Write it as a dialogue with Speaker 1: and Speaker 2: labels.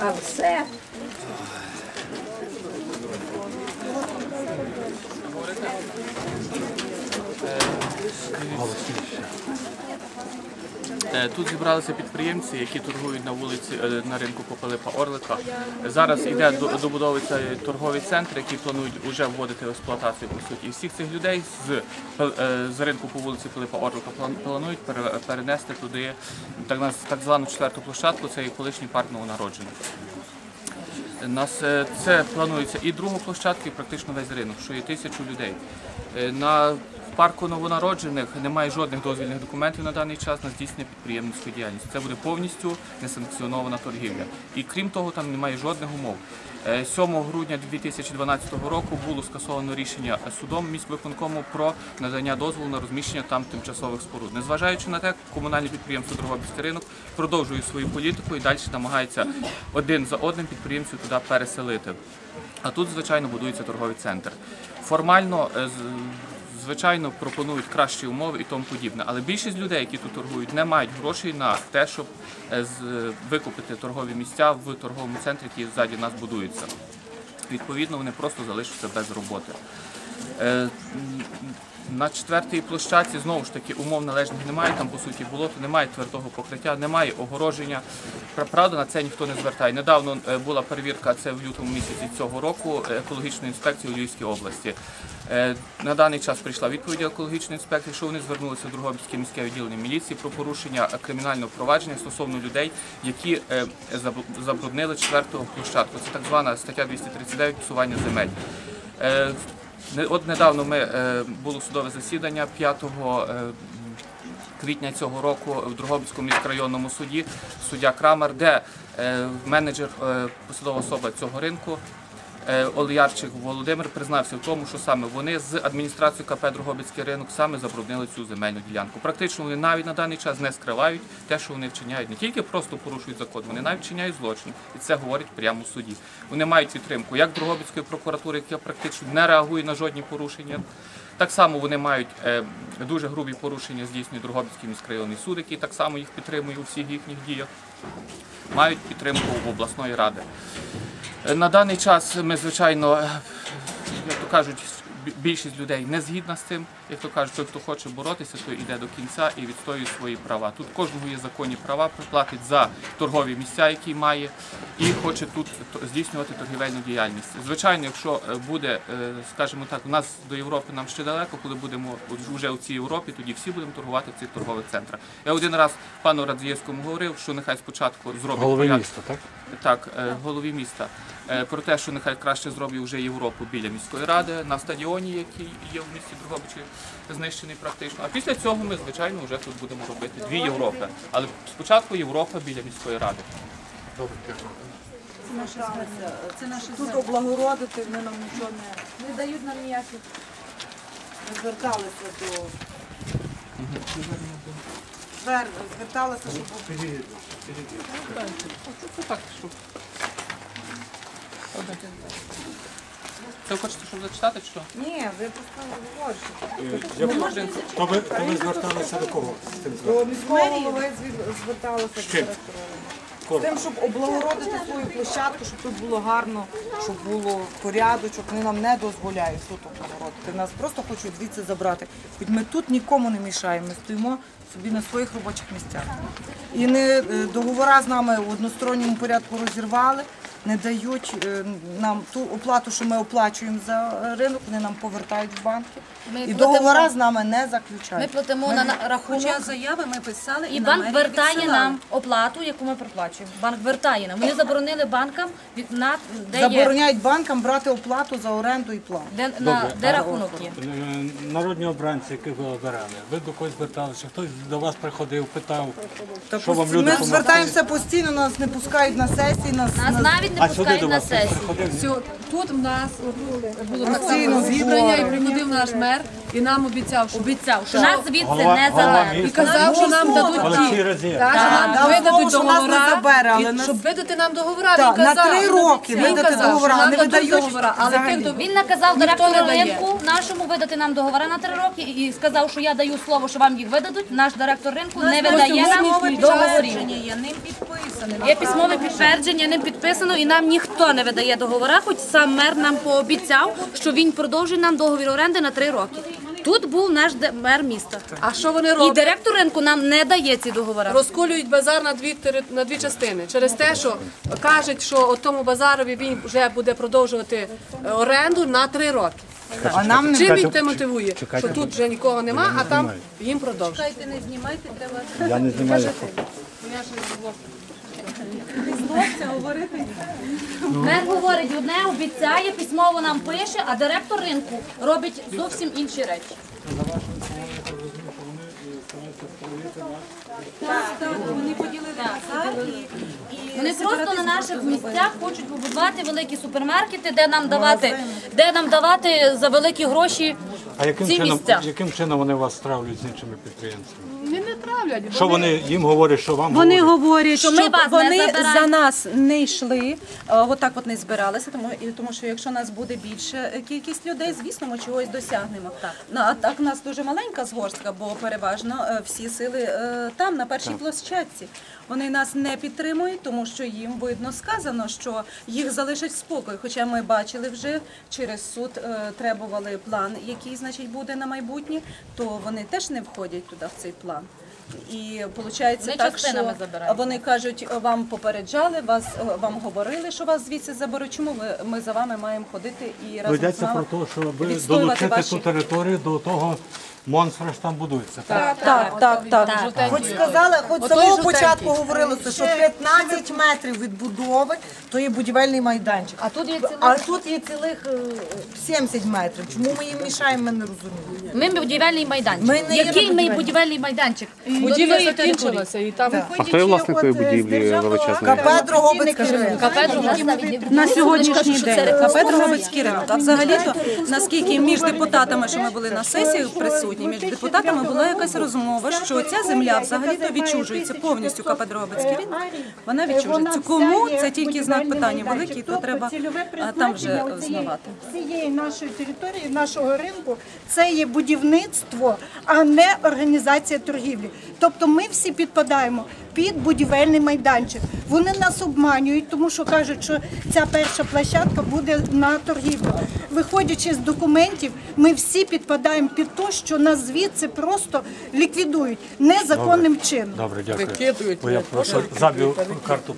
Speaker 1: А все.
Speaker 2: Е, Тут зібралися підприємці, які торгують на вулиці е, на ринку по Пилипа Орлика. Зараз йде до- добудовується торговий центр, який планують вже вводити в експлуатацію по суті. І всіх цих людей з, е, з ринку по вулиці Пилипа Орлика планують перенести туди так, так звану четверту площадку. Це і колишній парк новонароджених. Нас е, це планується і друга площадка, і практично весь ринок, що є тисячу людей. Е, На парку новонароджених немає жодних дозвільних документів на даний час на здійснення підприємницької діяльності. Це буде повністю несанкціонована торгівля. І крім того, там немає жодних умов. Е, 7 грудня 2012 року було скасовано рішення судом міськвиконкому про надання дозволу на розміщення там тимчасових споруд. Незважаючи на те, комунальне підприємство Дрогобицький ринок продовжує свою політику і далі намагається один за одним підприємців туди переселити. А тут, звичайно, будується торговий центр. Формально, е, звичайно, пропонують кращі умови і тому подібне. Але більшість людей, які тут торгують, не мають грошей на те, щоб е, викупити торгові місця в торговому центрі, який ззаді нас будується. Відповідно, вони просто залишаться без роботи. Е, На четвертій площадці знову ж таки умов належних немає. Там по суті болото, немає твердого покриття, немає огороження. Правда, на це ніхто не звертає. Недавно е, була перевірка це в лютому місяці цього року е, екологічної інспекції у Львівській області. На даний час прийшла відповідь екологічної інспекції, що вони звернулися в Другобицьке міське відділення міліції про порушення кримінального провадження стосовно людей, які забруднили четверту площадку. Це так звана стаття 239 псування земель. От недавно ми е, було судове засідання 5 е, квітня цього року в Другобицькому міськрайонному суді суддя Крамер, де е, менеджер посадова особа цього ринку. Е, Оліярчик Володимир признався в тому, що саме вони з адміністрацією КП Дрогобицький ринок саме забруднили цю земельну ділянку. Практично вони навіть на даний час не скривають те, що вони вчиняють. Не тільки просто порушують закон, вони навіть вчиняють злочин. І це говорять прямо в суді. Вони мають підтримку як Дрогобицької прокуратури, яка практично не реагує на жодні порушення. Так само вони мають е, дуже грубі порушення здійснює Дрогобицький міськрайонний суд, який так само їх підтримує у всіх їхніх діях. Мають підтримку в обласної ради. Е, На даний час ми, звичайно, е, як то кажуть, більшість людей не згідна з цим. Як то кажуть, той, хто хоче боротися, той йде до кінця і відстоює свої права. Тут кожного є законні права, платить за торгові місця, які має, і хоче тут здійснювати торгівельну діяльність. Звичайно, якщо е, буде, е, скажімо так, у нас до Європи нам ще далеко, коли будемо вже у цій Європі, тоді всі будемо торгувати в цих торгових центрах. Я один раз пану Радзієвському говорив, що нехай спочатку зробить
Speaker 3: Голови
Speaker 2: порядок.
Speaker 3: міста, так?
Speaker 2: Так, е, голові міста. Про те, що нехай краще зроблять вже Європу біля міської ради на стадіоні, який є в місті Дрогобичі, знищений практично. А після цього ми, звичайно, вже тут будемо робити дві Європи. Але спочатку Європа біля міської ради.
Speaker 4: Тут облагородити, вони нам нічого не, не дають нам ніяких. Ми зверталися до. Звер- Зверталися, щоб
Speaker 2: Це так, щоб. Це ви хочете, щоб зачитати, чи що?
Speaker 4: ні, ви просто говорите.
Speaker 3: То ви, то ви зверталися до кого? з тим
Speaker 4: До міського голови зві- зверталися до
Speaker 3: чим?
Speaker 4: З тим, щоб облагородити свою площадку, щоб тут було гарно, щоб було порядочок. Вони нам не дозволяють тут облагородити. Нас просто хочуть звідси забрати. Хоч ми тут нікому не мішаємо, ми стоїмо собі на своїх робочих місцях. І не е, договора з нами в односторонньому порядку розірвали, не дають е, нам ту оплату, що ми оплачуємо за ринок, вони нам повертають в банки.
Speaker 5: Ми
Speaker 4: І договора з нами не заключають.
Speaker 5: Ми платимо на на рахунок,
Speaker 6: Хоча заяви ми писали
Speaker 5: і
Speaker 6: на
Speaker 5: банк вертає
Speaker 6: відсилали.
Speaker 5: нам оплату, яку ми проплачуємо. Банк вертає нам. Вони заборонили банкам від на де є
Speaker 4: банкам брати оплату за оренду і плату.
Speaker 5: де, на, де рахунок є.
Speaker 3: Е, Народні обранці, яких ви обирали, ви до когось зверталися, хтось до вас приходив, питав,
Speaker 4: Та
Speaker 3: що вам люди
Speaker 4: ми звертаємося постійно, нас не пускають на сесії, нас,
Speaker 5: Нас
Speaker 4: нас-
Speaker 5: навіть
Speaker 3: А
Speaker 5: пускають на сесію.
Speaker 6: Все, тут в нас було так
Speaker 4: Постійно
Speaker 6: зібрання, і приходив наш мер і нам обіцяв, що
Speaker 5: Обіцяв, що нас звідси не заберуть.
Speaker 6: і казав, що нам дадуть ті. Так, що нам видадуть
Speaker 4: не
Speaker 6: договора, і щоб видати нам договора, він
Speaker 4: на
Speaker 6: казав.
Speaker 4: три роки
Speaker 6: Він
Speaker 4: видати
Speaker 6: казав,
Speaker 4: договора,
Speaker 6: що нам
Speaker 4: не
Speaker 6: дадуть
Speaker 4: видають
Speaker 6: договора, але
Speaker 4: взагалі.
Speaker 6: тих до-
Speaker 5: Він наказав
Speaker 6: Ніхто
Speaker 5: директору
Speaker 6: не дає.
Speaker 5: ринку нашому видати нам договори на три роки і сказав, що я даю слово, що вам їх видадуть. Наш директор ринку не видає нам договорів. Є письмове підтвердження, ним підписано, і нам ніхто не видає договора, хоч сам мер нам пообіцяв, що він продовжить нам договір оренди на три роки. Тут був наш де- мер міста.
Speaker 6: А що вони
Speaker 5: І
Speaker 6: роблять?
Speaker 5: директор ринку нам не дає ці договори.
Speaker 6: Розколюють базар на дві тери- на дві частини через те, що кажуть, що от тому базарові він вже буде продовжувати е, оренду на три роки.
Speaker 4: А нам не
Speaker 6: Чим він те мотивує? Що тут вже нікого нема, а там їм продовжують.
Speaker 3: Я не знімаю.
Speaker 5: Мер говорить одне, обіцяє, письмово нам пише, а директор ринку робить зовсім інші речі. Вони просто на наших місцях хочуть побудувати великі супермаркети, де нам давати, де нам давати за великі гроші
Speaker 3: А яким
Speaker 5: ці
Speaker 3: чином,
Speaker 5: місця.
Speaker 3: яким чином вони вас травлять з іншими підприємствами?
Speaker 6: Вони.
Speaker 3: Що вони їм говорять, що вам
Speaker 7: Вони
Speaker 3: говорять?
Speaker 7: говорять,
Speaker 5: Що
Speaker 7: що,
Speaker 5: ми вас не
Speaker 7: вони
Speaker 5: забираємо.
Speaker 7: за нас не йшли, е, отак от не збиралися, тому, і тому що якщо нас буде більше е, кількість людей, звісно, ми чогось досягнемо. Ну, а так у нас дуже маленька згорстка, бо переважно е, всі сили е, там, на першій площадці. Вони нас не підтримують, тому що їм видно сказано, що їх залишать в спокій. Хоча ми бачили вже через суд е, требували план, який значить буде на майбутнє, то вони теж не входять туди в цей план. І виходить так, що вони кажуть, вам попереджали, вас вам говорили, що вас звідси заберуть. Чому ви ми за вами маємо ходити і разом з вами
Speaker 3: про те, що ви
Speaker 7: відстоювати ваші-
Speaker 3: ту територію до того монстра, що там будується. Так.
Speaker 7: Так, так, так.
Speaker 4: Хоч сказали, хоч з самого початку говорилося, що 15 метрів від будови то є будівельний майданчик.
Speaker 5: А тут є цілих-
Speaker 4: А тут є цілих е, 70 метрів. Чому ми їм мішаємо, ми не розуміємо.
Speaker 5: Ми будівельний майданчик.
Speaker 4: Ми не є
Speaker 5: Який ми
Speaker 4: будівельний.
Speaker 5: будівельний майданчик?
Speaker 6: Будівля закінчилася і там
Speaker 8: А хто є власникою будівлі величезної?
Speaker 4: КП Дрогобицький ринок.
Speaker 7: На сьогоднішній день КП Дрогобицький ринок. А взагалі-то, наскільки між депутатами, що ми були на сесіях присутні, між депутатами була якась розмова, що ця земля взагалі-то відчужується повністю КП Дрогобицький. Вона відчужується. Кому це тільки знак питання великий, то треба а, там вже знавати.
Speaker 9: цієї нашої території, нашого ринку, це є будівництво, а не організація торгівлі. Тобто ми всі підпадаємо під будівельний майданчик. Вони нас обманюють, тому що кажуть, що ця перша площадка буде на торгівлю. Виходячи з документів, ми всі підпадаємо під те, що нас звідси просто ліквідують незаконним чином.
Speaker 3: Добре, дякую. Бо я прошу забив карту